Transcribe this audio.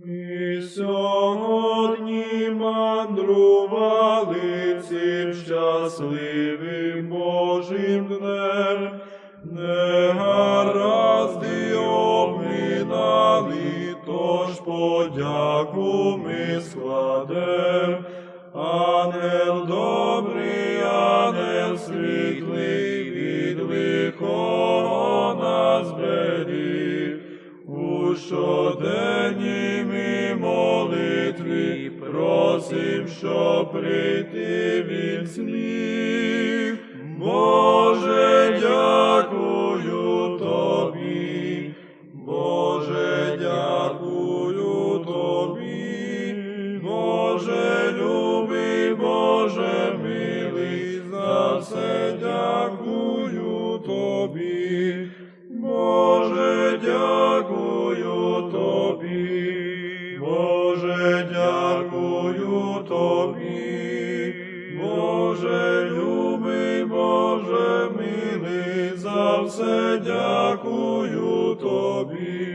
Ми сьогодні мандрували цим щасливим Божим днем, негаразди обминали, тож подяку ми складем. Ангел добрий, ангел світлий, У щоденній молитві просим, щоб прийти від сміх. Боже, дякую тобі, Боже, дякую тобі, Боже, любий, Боже, милий, за все дякую тобі. Боже, дякую дякую тобі, Боже, любий, Боже, милий, за все дякую тобі.